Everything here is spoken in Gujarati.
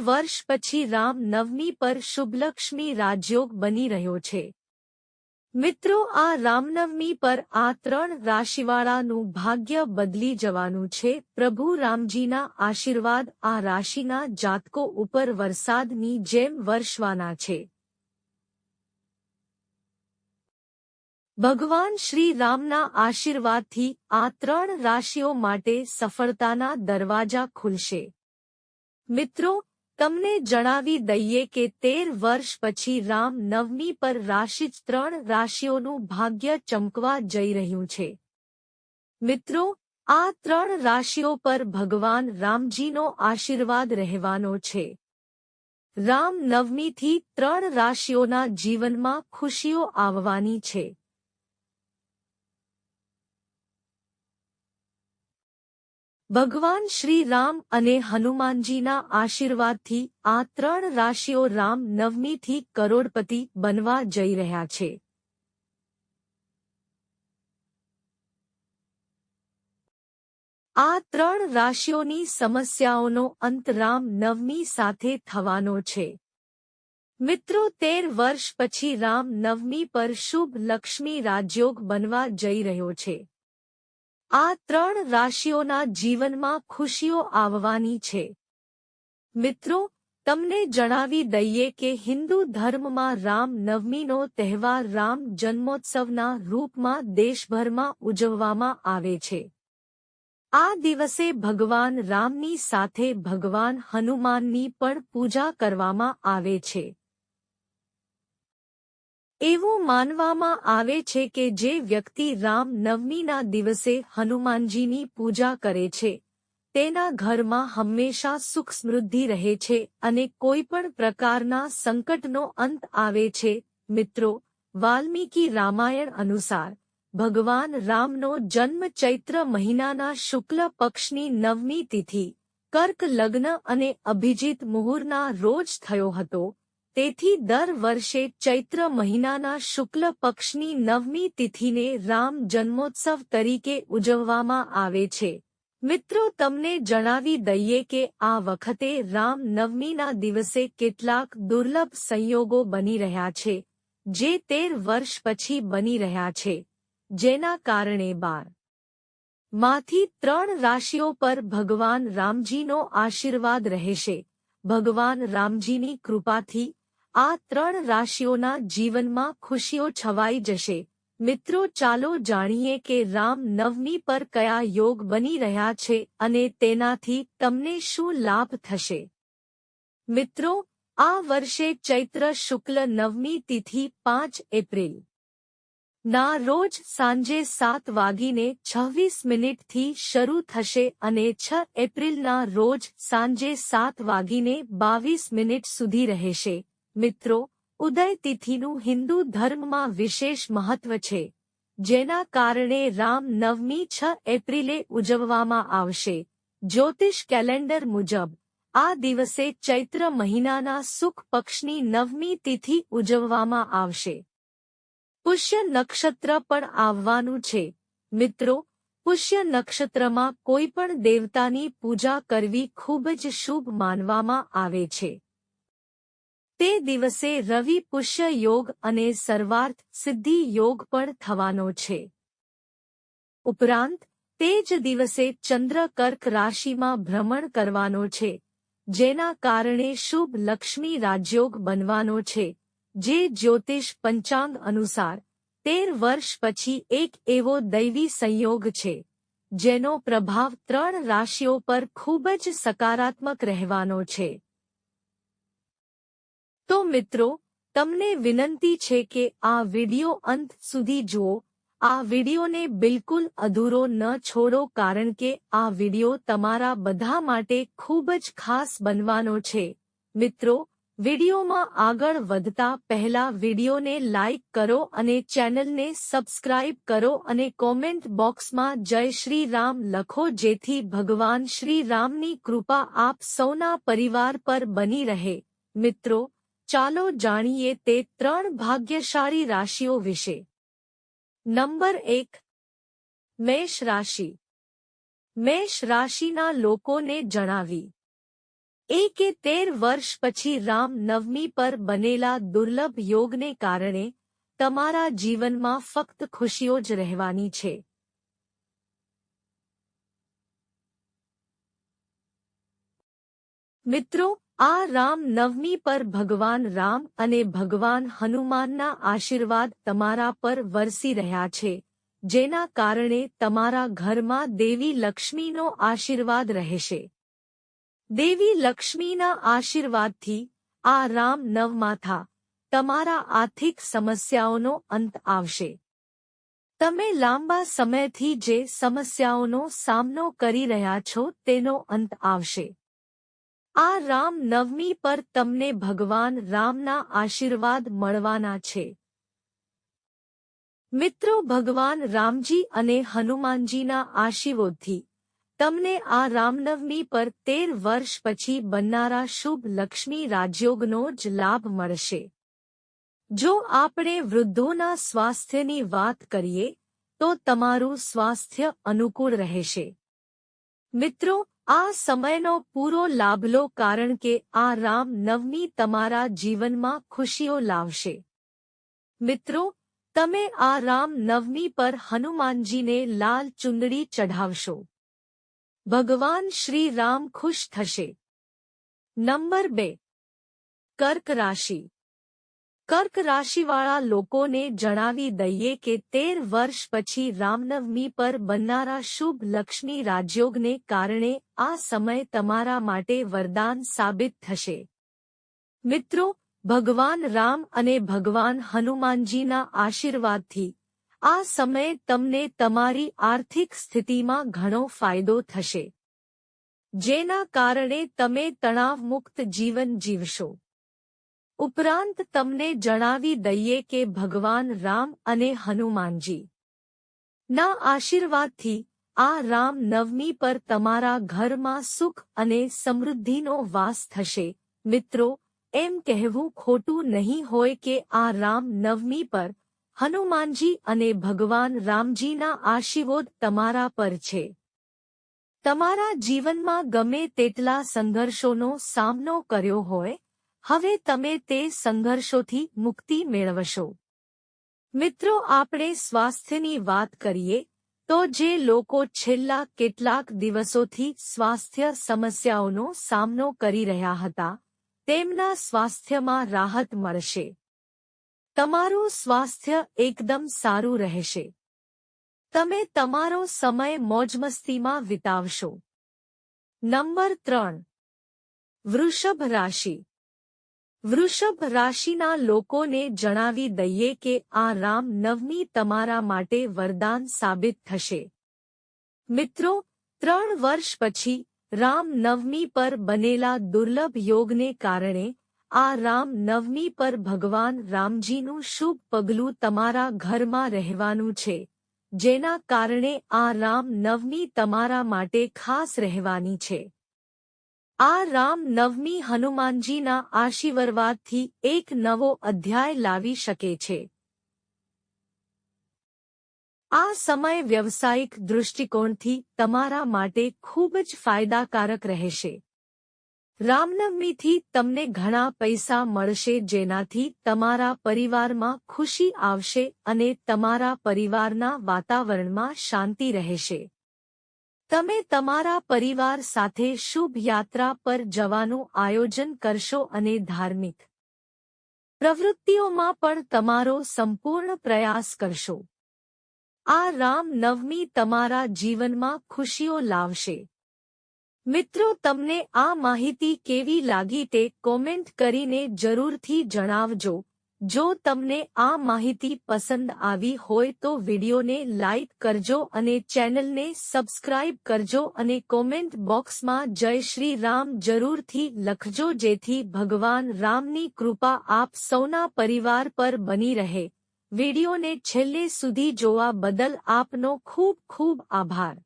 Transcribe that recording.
વર્ષ પછી રામ નવમી પર શુભલક્ષ્મી રાજયોગ બની રહ્યો છે. મિત્રો, આ રામનવમી પર આ ત્રણ રાશિવાળાનું ભાગ્ય બદલી જવાનું છે. પ્રભુ રામજીના આશીર્વાદ આ રાશિના જાતકો ઉપર વરસાદની જેમ વર્ષવાના છે. ભગવાન શ્રી રામના આશીર્વાદથી આ ત્રણ રાશિઓ માટે સફળતાના દરવાજા ખુલશે. મિત્રો તમને જણાવી દઈએ કે તેર વર્ષ પછી રામ નવમી પર રાશિ ત્રણ રાશિઓનું ભાગ્ય ચમકવા જઈ રહ્યું છે. મિત્રો, આ ત્રણ રાશિઓ પર ભગવાન રામજીનો આશીર્વાદ રહેવાનો છે. રામ નવમીથી ત્રણ રાશિઓના જીવનમાં ખુશીઓ આવવાની છે. ભગવાન શ્રી રામ અને હનુમાનજીના આશીર્વાદથી આ ત્રણ રાશિઓ રામ નવમીથી કરોડપતિ બનવા જઈ રહ્યા છે. આ ત્રણ રાશિઓની સમસ્યાઓનો અંત રામ નવમી સાથે થવાનો છે. મિત્રો, તેર વર્ષ પછી રામ નવમી પર શુભ લક્ષ્મી રાજયોગ બનવા જઈ રહ્યો છે. આ ત્રણ રાશિઓના જીવનમાં ખુશીઓ આવવાની છે. મિત્રો, તમને જણાવી દઈએ કે હિન્દુ ધર્મમાં રામ નવમીનો તહેવાર રામ જન્મોત્સવના રૂપમાં દેશભરમાં ઉજવવામાં આવે છે. આ દિવસે ભગવાન રામની સાથે ભગવાન હનુમાનની પણ પૂજા કરવામાં આવે છે. એવું માનવામાં આવે છે કે જે વ્યક્તિ રામ નવમીના દિવસે હનુમાનજીની પૂજા કરે છે, તેના ઘરમાં હંમેશા સુખ સમૃદ્ધિ રહે છે અને કોઈ પણ પ્રકારના સંકટનો અંત આવે છે. મિત્રો, વાલ્મીકી રામાયણ અનુસાર, ભગવાન રામનો જન્મ ચૈત્ર મહિનાના શુક્લ પક્ષની નવમી તિથિ, કર્ક લગ્ન અને અભિજીત મુહૂર્તના રોજ થયો હતો. તેથી દર વર્ષે ચૈત્ર મહિનાના શુક્લ પક્ષની નવમી તિથિને રામ જન્મોત્સવ તરીકે ઉજવવામાં આવે છે. મિત્રો, તમને જણાવી દઈએ કે આ વખતે રામ નવમીના દિવસે કેટલાક દુર્લભ સંયોગો બની રહ્યા છે, જે તેર વર્ષ પછી બની રહ્યા છે, જેના કારણે બારમાંથી ત્રણ રાશિઓ પર ભગવાન રામજીનો આશીર્વાદ રહેશે. ભગવાન રામજીની કૃપાથી આ ત્રણ રાશિઓના જીવનમાં ખુશીઓ છવાઈ જશે. મિત્રો, ચાલો જાણીએ કે રામ નવમી પર કયા યોગ બની રહ્યા છે અને તેનાથી તમને શું લાભ થશે. મિત્રો, આ વર્ષે ચૈત્ર શુક્લ નવમી તિથિ પાંચ એપ્રિલ. ના, રોજ સાંજે સાત વાગીને છવ્વીસ મિનિટથી શરૂ થશે અને છ એપ્રિલના રોજ સાંજે સાત વાગીને બાવીસ મિનિટ સુધી રહેશે. મિત્રો ઉદય તિથિનું હિન્દુ ધર્મમાં વિશેષ મહત્વ છે, જેના કારણે રામ નવમી છ એપ્રિલે ઉજવવામાં આવશે. જ્યોતિષ કેલેન્ડર મુજબ, આ દિવસે ચૈત્ર મહિનાના સુખ પક્ષની નવમી તિથિ ઉજવવામાં આવશે. પુષ્ય નક્ષત્ર પણ આવવાનું છે. મિત્રો, પુષ્ય નક્ષત્રમાં કોઈ પણ દેવતાની પૂજા કરવી ખૂબ જ શુભ માનવામાં આવે છે. તે દિવસે રવિ પુષ્ય યોગ અને સર્વાર્થ સિદ્ધિ યોગ પણ થવાનો છે. ઉપરાંત, તે જ દિવસે ચંદ્ર કર્ક રાશિમાં ભ્રમણ કરવાનો છે, જેના કારણે શુભ લક્ષ્મી રાજયોગ બનવાનો છે, જે જ્યોતિષ પંચાંગ અનુસાર તેર વર્ષ પછી એક એવો દૈવી સંયોગ છે, જેનો પ્રભાવ ત્રણ રાશિઓ પર ખૂબ જ સકારાત્મક રહેવાનો છે. તો મિત્રો, તમને વિનંતી છે કે આ વિડિયો અંત સુધી જુઓ. આ વિડિયોને બિલકુલ અધૂરો ન છોડો કારણ કે આ વિડિયો તમારા બધા માટે ખૂબ જ ખાસ બનવાનો છે. મિત્રો, વિડિયોમાં આગળ વધતા પહેલા વિડિયોને લાઇક કરો અને ચેનલને સબસ્ક્રાઇબ કરો અને કોમેન્ટ બોક્સમાં જય શ્રી રામ લખો જેથી ભગવાન શ્રી રામની કૃપા આપ સૌના પરિવાર પર બની રહે. મિત્રો ચાલો જાણીએ તે ત્રણ ભાગ્યશાળી રાશિઓ વિશે. નંબર એક, મેષ રાશિ. મેષ રાશિના લોકોને જણાવી. એ કે તેર વર્ષ પછી રામ નવમી પર બનેલા દુર્લભ યોગને કારણે તમારા જીવનમાં ફક્ત ખુશીઓ જ રહેવાની છે. મિત્રો આ રામ નવમી પર ભગવાન રામ અને ભગવાન હનુમાનના આશીર્વાદ તમારા પર વરસી રહ્યા છે, જેના કારણે તમારા ઘરમાં દેવી લક્ષ્મીનો આશીર્વાદ રહેશે. દેવી લક્ષ્મીના આશીર્વાદથી આ રામ નવમાથા તમારા આર્થિક સમસ્યાઓનો અંત આવશે. તમે લાંબા સમયથી જે સમસ્યાઓનો સામનો કરી રહ્યા છો તેનો અંત આવશે. આ રામ નવમી પર તમને ભગવાન રામના આશીર્વાદ મળવાના છે. મિત્રો, ભગવાન રામજી અને હનુમાનજીના આશીર્વોદથી તમને આ રામનવમી પર તેર વર્ષ પછી બનનારા શુભ લક્ષ્મી રાજયોગનો જ લાભ મળશે. જો આપણે વૃદ્ધોના સ્વાસ્થ્યની વાત કરીએ, તો તમારું સ્વાસ્થ્ય અનુકૂળ રહેશે. મિત્રો આ સમયનો પૂરો લાભ લો કારણ કે આ રામ નવમી તમારા જીવનમાં ખુશીઓ લાવશે. મિત્રો, તમે આ રામ નવમી પર હનુમાનજીને લાલ ચુંદડી ચઢાવશો. ભગવાન શ્રી રામ ખુશ થશે. નંબર બે. કર્ક રાશિ. કર્ક રાશિવાળા લોકોને જણાવી દઈએ કે તેર વર્ષ પછી રામનવમી પર બનનારા શુભ લક્ષ્મી રાજયોગને કારણે આ સમય તમારા માટે વરદાન સાબિત થશે. મિત્રો, ભગવાન રામ અને ભગવાન હનુમાનજીના આશીર્વાદથી આ સમયે તમને તમારી આર્થિક સ્થિતિમાં ઘણો ફાયદો થશે. જેના કારણે તમે તણાવમુક્ત જીવન જીવશો. ઉપરાંત તમને જણાવી દઈએ કે ભગવાન રામ અને હનુમાનજી. ના આશીર્વાદથી, આ રામ નવમી પર તમારા ઘરમાં સુખ અને સમૃદ્ધિનો વાસ થશે. મિત્રો, એમ કહેવું ખોટું નહીં હોય કે આ રામ નવમી પર હનુમાનજી અને ભગવાન રામજીના આશીર્વાદ તમારા પર છે. તમારા જીવનમાં ગમે તેટલા સંઘર્ષોનો સામનો કર્યો હોય હવે તમે તે સંઘર્ષોથી મુક્તિ મેળવશો. મિત્રો, આપણે સ્વાસ્થ્યની વાત કરીએ, તો જે લોકો છેલ્લા કેટલાક દિવસોથી સ્વાસ્થ્ય સમસ્યાઓનો સામનો કરી રહ્યા હતા, તેમના સ્વાસ્થ્યમાં રાહત મળશે. તમારું સ્વાસ્થ્ય એકદમ સારું રહેશે. તમે તમારો સમય મોજમસ્તીમાં વિતાવશો. નંબર ત્રણ. વૃષભ રાશિ. વૃષભ રાશિના લોકોને જણાવી દઈએ કે આ રામ નવમી તમારા માટે વરદાન સાબિત થશે. મિત્રો, ત્રણ વર્ષ પછી રામ નવમી પર બનેલા દુર્લભ યોગને કારણે આ રામ નવમી પર ભગવાન રામજીનું શુભ પગલું તમારા ઘરમાં રહેવાનું છે, જેના કારણે આ રામ નવમી તમારા માટે ખાસ રહેવાની છે. આ રામ નવમી હનુમાનજીના આશીર્વાદથી એક નવો અધ્યાય લાવી શકે છે. આ સમય વ્યવસાયિક દૃષ્ટિકોણથી તમારા માટે ખૂબ જ ફાયદાકારક રહેશે. રામનવમીથી તમને ઘણા પૈસા મળશે જેનાથી તમારા પરિવારમાં ખુશી આવશે અને તમારા પરિવારના વાતાવરણમાં શાંતિ રહેશે. તમે તમારા પરિવાર સાથે શુભ યાત્રા પર જવાનું આયોજન કરશો અને ધાર્મિક પ્રવૃત્તિઓમાં પણ તમારો સંપૂર્ણ પ્રયાસ કરશો. આ રામ નવમી તમારા જીવનમાં ખુશીઓ લાવશે. મિત્રો, તમને આ માહિતી કેવી લાગી તે કોમેન્ટ કરીને જરૂરથી જણાવજો. જો તમને આ માહિતી પસંદ આવી હોય તો વિડિયોને લાઇક કરજો અને ચેનલને સબસ્ક્રાઇબ કરજો અને કોમેન્ટ બોક્સમાં જય શ્રી રામ જરૂરથી લખજો જેથી ભગવાન રામની કૃપા આપ સૌના પરિવાર પર બની રહે. વિડિયોને છેલ્લે સુધી જોવા બદલ આપનો ખૂબ ખૂબ આભાર.